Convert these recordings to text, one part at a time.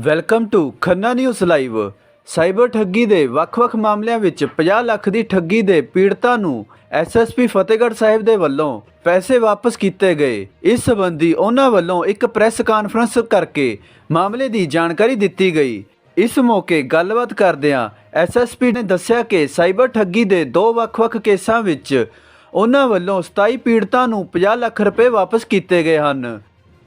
Welcome to Khanna news live. Cyber ਠੱਗੀ ਦੇ ਵੱਖ-ਵੱਖ ਮਾਮਲਿਆਂ ਵਿੱਚ 50 ਲੱਖ ਦੀ ਠੱਗੀ ਦੇ ਪੀੜਤਾਂ ਨੂੰ ਐਸਐਸਪੀ ਫਤਿਹਗੜ੍ਹ ਸਾਹਿਬ ਦੇ ਵੱਲੋਂ ਪੈਸੇ ਵਾਪਸ ਕੀਤੇ ਗਏ। ਇਸ ਸੰਬੰਧੀ ਉਹਨਾਂ ਵੱਲੋਂ ਇੱਕ ਪ੍ਰੈਸ ਕਾਨਫਰੰਸ ਕਰਕੇ ਮਾਮਲੇ ਦੀ ਜਾਣਕਾਰੀ ਦਿੱਤੀ ਗਈ। ਇਸ ਮੌਕੇ ਗੱਲਬਾਤ ਕਰਦਿਆਂ ਐਸਐਸਪੀ ਨੇ ਦੱਸਿਆ ਕਿ ਸਾਈਬਰ ਠੱਗੀ ਦੇ ਦੋ ਵੱਖ-ਵੱਖ ਕੇਸਾਂ ਵਿੱਚ ਉਹਨਾਂ ਵੱਲੋਂ 27 ਪੀੜਤਾਂ ਨੂੰ 50 ਲੱਖ ਰੁਪਏ ਵਾਪਸ ਕੀਤੇ ਗਏ ਹਨ।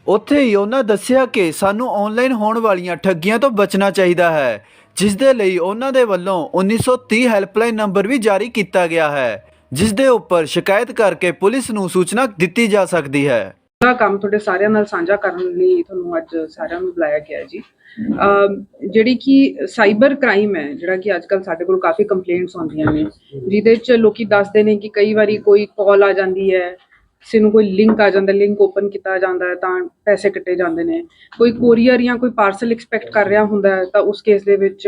ਉੱਥੇ ਹੀ ਉਹਨਾਂ ਦੱਸਿਆ ਕਿ ਸਾਨੂੰ ਆਨਲਾਈਨ ਹੋਣ ਵਾਲੀਆਂ ਠੱਗੀਆਂ ਤੋਂ ਬਚਣਾ ਚਾਹੀਦਾ ਹੈ ਜਿਸ ਦੇ ਲਈ ਉਹਨਾਂ ਦੇ ਵੱਲੋਂ 1930 ਹੈਲਪਲਾਈਨ ਨੰਬਰ ਵੀ ਜਾਰੀ ਕੀਤਾ ਗਿਆ ਹੈ ਜਿਸ ਦੇ ਉੱਪਰ ਸ਼ਿਕਾਇਤ ਕਰਕੇ ਪੁਲਿਸ ਨੂੰ ਸੂਚਨਾ ਦਿੱਤੀ ਜਾ ਸਕਦੀ ਹੈ। ਦਾ ਕੰਮ ਤੁਹਾਡੇ ਸਾਰਿਆਂ ਨਾਲ ਸਾਂਝਾ ਕਰਨ ਲਈ ਤੁਹਾਨੂੰ ਅੱਜ ਸਾਰਿਆਂ ਨੂੰ ਬੁਲਾਇਆ ਗਿਆ ਜੀ। ਜਿਹੜੀ ਕਿ ਸਾਈਬਰ ਕ੍ਰਾਈਮ ਹੈ, ਜਿਹੜਾ ਕਿ ਅੱਜ ਕੱਲ ਸਾਡੇ ਕੋਲ ਕਾਫੀ ਕੰਪਲੇਂਟਸ ਆਉਂਦੀਆਂ ਨੇ, ਜਿਹਦੇ ਚ ਲੋਕੀ ਦੱਸਦੇ ਨੇ ਕਿ ਕਈ ਵਾਰੀ ਕੋਈ ਕਾਲ ਆ ਜਾਂਦੀ ਹੈ ਕਿਸੇ ਨੂੰ ਕੋਈ ਲਿੰਕ ਆ ਜਾਂਦਾ ਲਿੰਕ ਓਪਨ ਕੀਤਾ ਜਾਂਦਾ ਹੈ ਤਾਂ ਪੈਸੇ ਕੱਟੇ ਜਾਂਦੇ ਨੇ। ਕੋਈ ਕੋਰੀਅਰ ਜਾਂ ਕੋਈ ਪਾਰਸਲ ਐਕਸਪੈਕਟ ਕਰ ਰਿਹਾ ਹੁੰਦਾ ਹੈ ਤਾਂ ਉਸ ਕੇਸ ਦੇ ਵਿੱਚ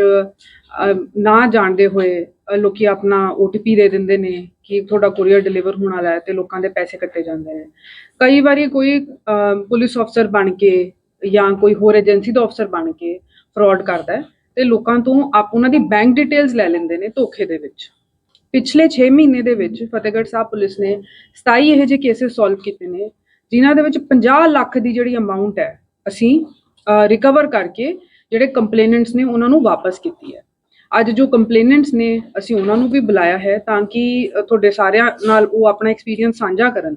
ਨਾ ਜਾਣਦੇ ਹੋਏ ਅ, ਲੋਕੀ ਆਪਣਾ OTP ਦੇ ਦਿੰਦੇ ਨੇ ਕਿ ਤੁਹਾਡਾ ਕੋਰੀਅਰ ਡਿਲੀਵਰ ਹੋਣ ਵਾਲਾ ਹੈ ਤੇ ਲੋਕਾਂ ਦੇ ਪੈਸੇ ਕੱਟੇ ਜਾਂਦੇ ਨੇ। ਕਈ ਵਾਰੀ ਕੋਈ ਪੁਲਿਸ ਅਫਸਰ ਬਣ ਕੇ ਜਾਂ ਕੋਈ ਹੋਰ ਏਜੰਸੀ ਦਾ ਅਫਸਰ ਬਣ ਕੇ ਫਰਾਡ ਕਰਦਾ ਹੈ ਤੇ ਲੋਕਾਂ ਤੋਂ ਆਪ ਉਹਨਾਂ ਦੀ ਬੈਂਕ ਡਿਟੇਲਸ ਲੈ ਲੈਂਦੇ ਨੇ ਧੋਖੇ ਦੇ ਵਿੱਚ। ਪਿਛਲੇ 6 ਮਹੀਨੇ ਦੇ ਵਿੱਚ ਫਤਿਹਗੜ੍ਹ ਸਾਹਿਬ ਪੁਲਿਸ ਨੇ 27 ਇਹੋ ਜਿਹੇ ਕੇਸਿਸ ਸੋਲਵ ਕੀਤੇ ਨੇ, ਜਿਨ੍ਹਾਂ ਦੇ ਵਿੱਚ 50 ਲੱਖ ਦੀ ਜਿਹੜੀ ਅਮਾਉਂਟ ਹੈ, ਅਸੀਂ ਰਿਕਵਰ ਕਰਕੇ ਜਿਹੜੇ ਕੰਪਲੇਨੈਂਟਸ ਨੇ ਉਹਨਾਂ ਨੂੰ ਵਾਪਸ ਕੀਤੀ ਹੈ। ਅੱਜ ਜੋ ਕੰਪਲੇਨੈਂਟਸ ਨੇ, ਅਸੀਂ ਉਹਨਾਂ ਨੂੰ ਵੀ ਬੁਲਾਇਆ ਹੈ ਤਾਂ ਕਿ ਤੁਹਾਡੇ ਸਾਰਿਆਂ ਨਾਲ ਉਹ ਆਪਣਾ ਐਕਸਪੀਰੀਅੰਸ ਸਾਂਝਾ ਕਰਨ।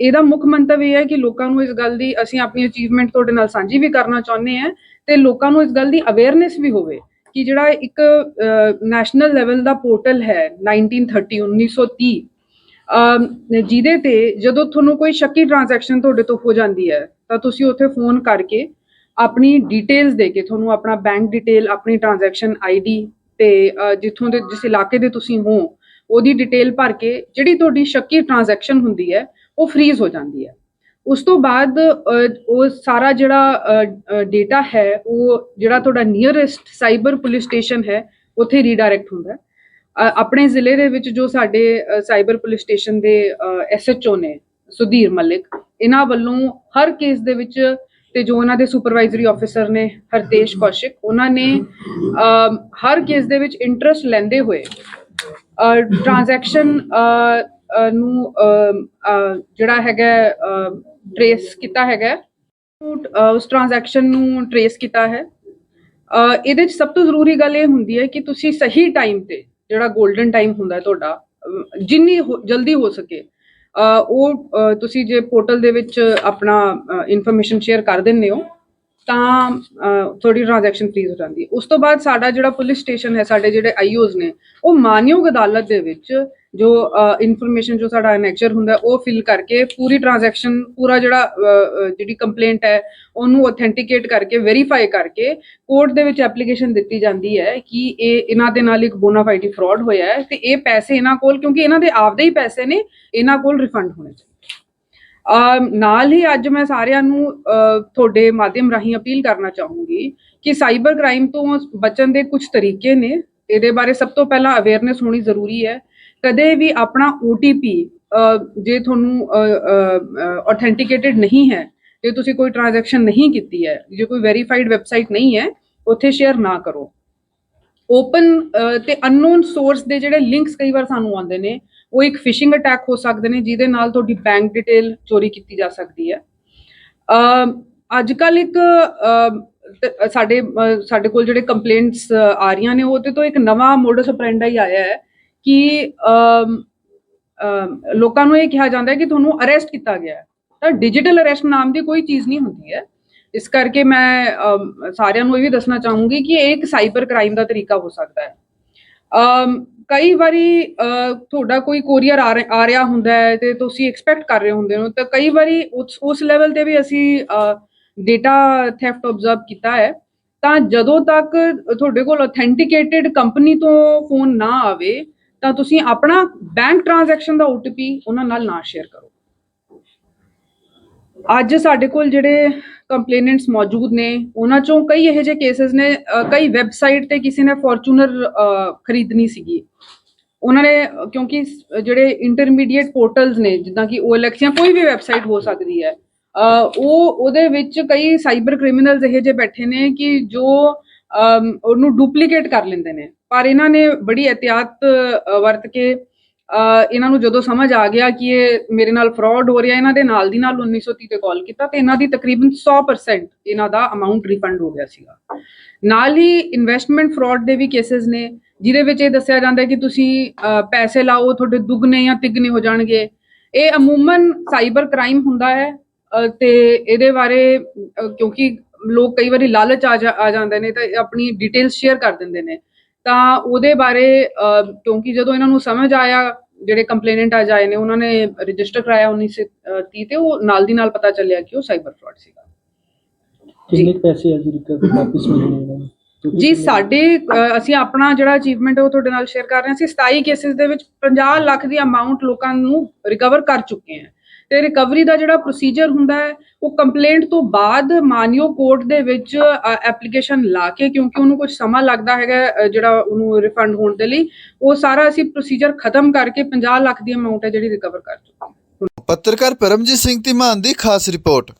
ਇਹਦਾ ਮੁੱਖ ਮੰਤਵ ਇਹ ਹੈ ਕਿ ਲੋਕਾਂ ਨੂੰ ਇਸ ਗੱਲ ਦੀ ਅਸੀਂ ਆਪਣੀ ਅਚੀਵਮੈਂਟ ਤੁਹਾਡੇ ਨਾਲ ਸਾਂਝੀ ਵੀ ਕਰਨਾ ਚਾਹੁੰਦੇ ਹਾਂ ਤੇ ਲੋਕਾਂ ਨੂੰ ਇਸ ਗੱਲ ਦੀ ਅਵੇਅਰਨੈਸ ਵੀ ਹੋਵੇ ਕਿ ਜਿਹੜਾ ਇੱਕ ਨੈਸ਼ਨਲ ਲੈਵਲ ਦਾ ਪੋਰਟਲ ਹੈ 1930 1930 ਅਮ, ਜਿਹਦੇ ਤੇ ਜਦੋਂ ਤੁਹਾਨੂੰ ਕੋਈ ਸ਼ੱਕੀ ਟ੍ਰਾਂਜੈਕਸ਼ਨ ਤੁਹਾਡੇ ਤੋਂ ਹੋ ਜਾਂਦੀ ਹੈ ਤਾਂ ਤੁਸੀਂ ਉੱਥੇ ਫੋਨ ਕਰਕੇ ਆਪਣੀ ਡਿਟੇਲਸ ਦੇ ਕੇ ਤੁਹਾਨੂੰ ਆਪਣਾ ਬੈਂਕ ਡਿਟੇਲ ਆਪਣੀ ਟ੍ਰਾਂਜੈਕਸ਼ਨ ਆਈਡੀ ਤੇ ਅ, ਜਿੱਥੋਂ ਦੇ ਜਿਸ ਇਲਾਕੇ ਦੇ ਤੁਸੀਂ ਹੋ ਉਹਦੀ ਡਿਟੇਲ ਭਰ ਕੇ ਜਿਹੜੀ ਤੁਹਾਡੀ ਸ਼ੱਕੀ ਟ੍ਰਾਂਜੈਕਸ਼ਨ ਹੁੰਦੀ ਹੈ ਉਹ ਫ੍ਰੀਜ਼ ਹੋ ਜਾਂਦੀ ਹੈ। ਉਸ ਤੋਂ ਬਾਅਦ ਉਹ ਸਾਰਾ ਜਿਹੜਾ ਡੇਟਾ ਹੈ, ਉਹ ਜਿਹੜਾ ਤੁਹਾਡਾ ਨੀਅਰੈਸਟ ਸਾਈਬਰ ਪੁਲਿਸ ਸਟੇਸ਼ਨ ਹੈ, ਉੱਥੇ ਰੀਡਾਇਰੈਕਟ ਹੁੰਦਾ ਹੈ। ਆਪਣੇ ਜ਼ਿਲ੍ਹੇ ਦੇ ਵਿੱਚ ਜੋ ਸਾਡੇ ਸਾਈਬਰ ਪੁਲਿਸ ਸਟੇਸ਼ਨ ਦੇ ਐਸਐਚਓ ਨੇ, ਸੁਧੀਰ ਮਲਿਕ, ਇਹਨਾਂ ਵੱਲੋਂ ਹਰ ਕੇਸ ਦੇ ਵਿੱਚ ਤੇ ਜੋ ਉਹਨਾਂ ਦੇ ਸੁਪਰਵਾਈਜ਼ਰੀ ਆਫੀਸਰ ਨੇ, ਹਰਤੇਸ਼ ਕੌਸ਼ਿਕ, ਉਹਨਾਂ ਨੇ ਹਰ ਕੇਸ ਦੇ ਵਿੱਚ ਇੰਟਰਸਟ ਲੈਂਦੇ ਹੋਏ ਟ੍ਰਾਂਜੈਕਸ਼ਨ ਨੂੰ ਜਿਹੜਾ ਹੈਗਾ ਟ੍ਰੇਸ ਕੀਤਾ ਹੈਗਾ। ਉਸ ਟ੍ਰਾਂਜੈਕਸ਼ਨ ਨੂੰ ਟ੍ਰੇਸ ਕੀਤਾ ਹੈ। ਇਹਦੇ ਚ ਸਭ ਤੋਂ ਜ਼ਰੂਰੀ ਗੱਲ ਇਹ ਹੁੰਦੀ ਹੈ ਕਿ ਤੁਸੀਂ ਸਹੀ ਟਾਈਮ ਤੇ, ਜਿਹੜਾ 골ਡਨ ਟਾਈਮ ਹੁੰਦਾ ਤੁਹਾਡਾ ਜਿੰਨੀ ਹੋ- ਜਲਦੀ ਹੋ ਸਕੇ ਉਹ ਤੁਸੀਂ ਜੇ ਪੋਰਟਲ ਦੇ ਵਿੱਚ ਆਪਣਾ ਇਨਫੋਰਮੇਸ਼ਨ ਸ਼ੇਅਰ ਕਰ ਦਿੰਦੇ ਹੋ ਤਾਂ ਅ, ਤੁਹਾਡੀ ਟ੍ਰਾਂਜੈਕਸ਼ਨ ਫ੍ਰੀਜ਼ ਹੋ ਜਾਂਦੀ ਹੈ। ਉਸ ਤੋਂ ਬਾਅਦ ਸਾਡਾ ਜਿਹੜਾ ਪੁਲਿਸ ਸਟੇਸ਼ਨ ਹੈ ਸਾਡੇ ਜਿਹੜੇ ਆਈਓਜ਼ ਨੇ ਉਹ ਮਾਨਯੋਗ ਅਦਾਲਤ ਦੇ ਵਿੱਚ ਜੋ ਇਨਫੋਰਮੇਸ਼ਨ ਜੋ ਸਾਡਾ ਅਨੈਕਚਰ ਹੁੰਦਾ ਉਹ ਫਿਲ ਕਰਕੇ ਪੂਰੀ ਟ੍ਰਾਂਜੈਕਸ਼ਨ ਪੂਰਾ ਜਿਹੜਾ ਜਿਹੜੀ ਕੰਪਲੇਂਟ ਹੈ ਉਹਨੂੰ ਅਥੈਂਟੀਕੇਟ ਕਰਕੇ ਵੈਰੀਫਾਈ ਕਰਕੇ ਕੋਰਟ ਦੇ ਵਿੱਚ ਐਪਲੀਕੇਸ਼ਨ ਦਿੱਤੀ ਜਾਂਦੀ ਹੈ ਕਿ ਇਹ ਇਹਨਾਂ ਦੇ ਨਾਲ ਇੱਕ ਬੋਨਾਫਾਈਡੀ ਫਰਾਡ ਹੋਇਆ ਹੈ ਤੇ ਇਹ ਪੈਸੇ ਇਹਨਾਂ ਕੋਲ ਕਿਉਂਕਿ ਇਹਨਾਂ ਦੇ ਆਪਦੇ ਹੀ ਪੈਸੇ ਨੇ ਇਹਨਾਂ ਕੋਲ ਰਿਫੰਡ ਹੋਣੇ ਚਾਹੀਦੇ। ਨਾਲ ਹੀ ਅੱਜ ਮੈਂ ਸਾਰਿਆਂ ਨੂੰ ਤੁਹਾਡੇ ਮਾਧਿਅਮ ਰਾਹੀਂ ਅਪੀਲ ਕਰਨਾ ਚਾਹੂੰਗੀ ਕਿ ਸਾਈਬਰ ਕ੍ਰਾਈਮ ਤੋਂ ਬਚਣ ਦੇ ਕੁਝ ਤਰੀਕੇ ਨੇ। ਇਹਦੇ ਬਾਰੇ ਸਭ ਤੋਂ ਪਹਿਲਾਂ ਅਵੇਅਰਨੈਸ ਹੋਣੀ ਜ਼ਰੂਰੀ ਹੈ। ਕਦੇ ਵੀ ਆਪਣਾ OTP ਅ, ਜੇ ਤੁਹਾਨੂੰ ਆਥੈਂਟੀਕੇਟਿਡ ਨਹੀਂ ਹੈ ਜੇ ਤੁਸੀਂ ਕੋਈ ਟ੍ਰਾਂਜੈਕਸ਼ਨ ਨਹੀਂ ਕੀਤੀ ਹੈ ਜੇ ਕੋਈ ਵੈਰੀਫਾਈਡ ਵੈਬਸਾਈਟ ਨਹੀਂ ਹੈ ਉੱਥੇ ਸ਼ੇਅਰ ਨਾ ਕਰੋ। ਓਪਨ ਤੇ ਅਨਨੋਨ ਸੋਰਸ ਦੇ ਜਿਹੜੇ ਲਿੰਕਸ ਕਈ ਵਾਰ ਸਾਨੂੰ ਆਉਂਦੇ ਨੇ ਉਹ ਇੱਕ ਫਿਸ਼ਿੰਗ ਅਟੈਕ ਹੋ ਸਕਦੇ ਨੇ, ਜਿਹਦੇ ਨਾਲ ਤੁਹਾਡੀ ਬੈਂਕ ਡਿਟੇਲ ਚੋਰੀ ਕੀਤੀ ਜਾ ਸਕਦੀ ਹੈ। ਅੱਜ ਕੱਲ ਇੱਕ ਸਾਡੇ ਸਾਡੇ ਕੋਲ ਜਿਹੜੇ ਕੰਪਲੇਂਟਸ ਆ ਰਹੀਆਂ ਨੇ ਉਹਦੇ ਤੋਂ ਇੱਕ ਨਵਾਂ ਮੋਡਸ ਆਪਰੈਂਡਾ ਹੀ ਆਇਆ ਹੈ ਕਿ ਲੋਕਾਂ ਨੂੰ ਇਹ ਕਿਹਾ ਜਾਂਦਾ ਹੈ ਕਿ ਤੁਹਾਨੂੰ ਅਰੈਸਟ ਕੀਤਾ ਗਿਆ ਹੈ। ਤਾਂ ਡਿਜੀਟਲ ਅਰੈਸਟ ਨਾਮ ਦੀ ਕੋਈ ਚੀਜ਼ ਨਹੀਂ ਹੁੰਦੀ ਹੈ। ਇਸ ਕਰਕੇ ਮੈਂ ਸਾਰਿਆਂ ਨੂੰ ਇਹ ਵੀ ਦੱਸਣਾ ਚਾਹੂੰਗੀ ਕਿ ਇਹ ਇੱਕ ਸਾਈਬਰ ਕ੍ਰਾਈਮ ਦਾ ਤਰੀਕਾ ਹੋ ਸਕਦਾ ਹੈ। ਕਈ ਵਾਰੀ ਤੁਹਾਡਾ ਕੋਈ ਕੋਰੀਅਰ ਆ ਰਿਹਾ ਆ ਰਿਹਾ ਹੁੰਦਾ ਹੈ ਤੇ ਤੁਸੀਂ ਐਕਸਪੈਕਟ ਕਰ ਰਹੇ ਹੁੰਦੇ ਹੋ, ਤਾਂ ਕਈ ਵਾਰੀ ਉਸ ਲੈਵਲ ਤੇ ਵੀ ਅਸੀਂ ਡੇਟਾ ਥੈਫਟ ਆਬਜ਼ਰਵ ਕੀਤਾ ਹੈ। ਤਾਂ ਜਦੋਂ ਤੱਕ ਤੁਹਾਡੇ ਕੋਲ ਅਥੈਂਟੀਕੇਟਿਡ ਕੰਪਨੀ ਤੋਂ ਫੋਨ ਨਾ ਆਵੇ, ਤਾਂ ਤੁਸੀਂ ਆਪਣਾ ਬੈਂਕ ਟ੍ਰਾਂਜੈਕਸ਼ਨ ਦਾ OTP ਉਹਨਾਂ ਨਾਲ ਨਾ ਸ਼ੇਅਰ ਕਰੋ। ਅੱਜ ਸਾਡੇ ਕੋਲ ਜਿਹੜੇ ਕੰਪਲੇਨੈਂਟਸ ਮੌਜੂਦ ਨੇ, ਉਹਨਾਂ ਚੋਂ ਕਈ ਇਹੋ ਜਿਹੇ ਕੇਸਸ ਨੇ ਕਈ ਵੈਬਸਾਈਟ ਤੇ ਕਿਸੇ ਨੇ ਫੋਰਚੂਨਰ ਖਰੀਦਣੀ ਸੀਗੀ। ਉਹਨਾਂ ਨੇ, ਕਿਉਂਕਿ ਜਿਹੜੇ ਇੰਟਰਮੀਡੀਏਟ ਪੋਰਟਲਸ ਨੇ, ਜਿੱਦਾਂ ਕਿ OLX ਜਾਂ ਕੋਈ ਵੀ ਵੈਬਸਾਈਟ ਹੋ ਸਕਦੀ ਹੈ ਉਹ, ਉਹਦੇ ਵਿੱਚ ਕਈ ਸਾਈਬਰ ਕ੍ਰਿਮੀਨਲਸ ਇਹੋ ਜਿਹੇ ਬੈਠੇ ਨੇ ਕਿ ਜੋ ਉਹਨੂੰ ਡੁਪਲੀਕੇਟ ਕਰ ਲੈਂਦੇ ਨੇ। ਪਰ ਇਹਨਾਂ ਨੇ ਬੜੀ ਇhtiyat ਵਰਤ ਕੇ ਇਹਨਾਂ ਨੂੰ ਜਦੋਂ ਸਮਝ ਆ ਗਿਆ ਕਿ ਇਹ ਮੇਰੇ ਨਾਲ ਫਰਾਡ ਹੋ ਰਿਹਾ ਇਹਨਾਂ ਦੇ ਨਾਲ ਦੀ ਨਾਲ 1930 ਤੇ ਕਾਲ ਕੀਤਾ ਤੇ ਇਹਨਾਂ ਦੀ ਤਕਰੀਬਨ 100% ਇਹਨਾਂ ਦਾ ਅਮਾਉਂਟ ਰਿਫੰਡ ਹੋ ਗਿਆ ਸੀਗਾ। ਨਾਲ ਹੀ ਇਨਵੈਸਟਮੈਂਟ ਫਰਾਡ ਦੇ ਵੀ ਕੇसेस ਨੇ ਜਿਹਦੇ ਵਿੱਚ ਇਹ ਦੱਸਿਆ ਜਾਂਦਾ ਹੈ ਕਿ ਤੁਸੀਂ ਪੈਸੇ ਲਾਓ ਤੁਹਾਡੇ ਦੁੱਗਣੇ ਜਾਂ ਤਿੱਗਣੇ ਹੋ ਜਾਣਗੇ। ਇਹ ਅਮੂਮਨ ਸਾਈਬਰ ਕ੍ਰਾਈਮ ਹੁੰਦਾ ਹੈ ਅ, ਤੇ ਇਹਦੇ ਬਾਰੇ ਕਿਉਂਕਿ ਲੋਕ ਕਈ ਵਾਰੀ ਲਾਲਚ ਆ ਜਾ- ਆ ਜਾਂਦੇ ਨੇ ਤਾਂ ਆਪਣੀ ਡਿਟੇਲਸ ਸ਼ੇਅਰ ਕਰ ਦਿੰਦੇ ਨੇ। ਤਾਂ ਉਹਦੇ ਬਾਰੇ ਕਿਉਂਕਿ ਜਦੋਂ ਇਹਨਾਂ ਨੂੰ ਸਮਝ ਆਇਆ ਜਿਹੜੇ ਕੰਪਲੇਨੈਂਟ ਆ ਜਾਏ ਨੇ ਉਹਨਾਂ ਨੇ ਰਜਿਸਟਰ ਕਰਾਇਆ 1930 ਤੇ ਉਹ ਨਾਲ ਦੀ ਨਾਲ ਪਤਾ ਚੱਲਿਆ ਕਿ ਉਹ ਸਾਈਬਰ ਫਰਾਡ ਸੀਗਾ। ਕਿੰਨੇ ਪੈਸੇ ਆ ਜੀ ਰਿਕਵਰ ਵਾਪਸ ਮਿਲਣੇ ਇਹਨਾਂ ਨੂੰ? ਜੀ ਸਾਡੇ ਅਸੀਂ ਆਪਣਾ ਜਿਹੜਾ ਅਚੀਵਮੈਂਟ ਉਹ ਤੁਹਾਡੇ ਨਾਲ ਸ਼ੇਅਰ ਕਰ ਰਹੇ ਹਾਂ। ਅਸੀਂ 27 ਕੇਸਿਸ ਦੇ ਵਿੱਚ 50 ਲੱਖ ਦੀ ਅਮਾਉਂਟ ਲੋਕਾਂ ਨੂੰ ਰਿਕਵਰ ਕਰ ਚੁੱਕੇ ਹਾਂ। ਤੇ ਰਿਕਵਰੀ ਦਾ ਜਿਹੜਾ ਪ੍ਰੋਸੀਜਰ ਹੁੰਦਾ ਹੈ ਉਹ ਕੰਪਲੇਂਟ ਤੋਂ ਬਾਅਦ ਮਾਨਿਓ ਕੋਰਟ ਦੇ ਵਿੱਚ ਐਪਲੀਕੇਸ਼ਨ ਲਾ ਕੇ ਕਿਉਂਕਿ ਉਹਨੂੰ ਕੁਝ ਸਮਾਂ ਲੱਗਦਾ ਹੈਗਾ ਜਿਹੜਾ ਉਹਨੂੰ ਰਿਫੰਡ ਹੋਣ ਦੇ ਲਈ ਉਹ ਸਾਰਾ ਅਸੀਂ ਪ੍ਰੋਸੀਜਰ ਖਤਮ ਕਰਕੇ 50 ਲੱਖ ਦੀ ਅਮਾਉਂਟ ਹੈ ਜਿਹੜੀ ਰਿਕਵਰ ਕਰ ਚੁੱਕੇ ਹਾਂ। ਪੱਤਰਕਾਰ ਪਰਮਜੀਤ ਸਿੰਘ ਧੀਮਾਨ ਦੀ ਖਾਸ ਰਿਪੋਰਟ।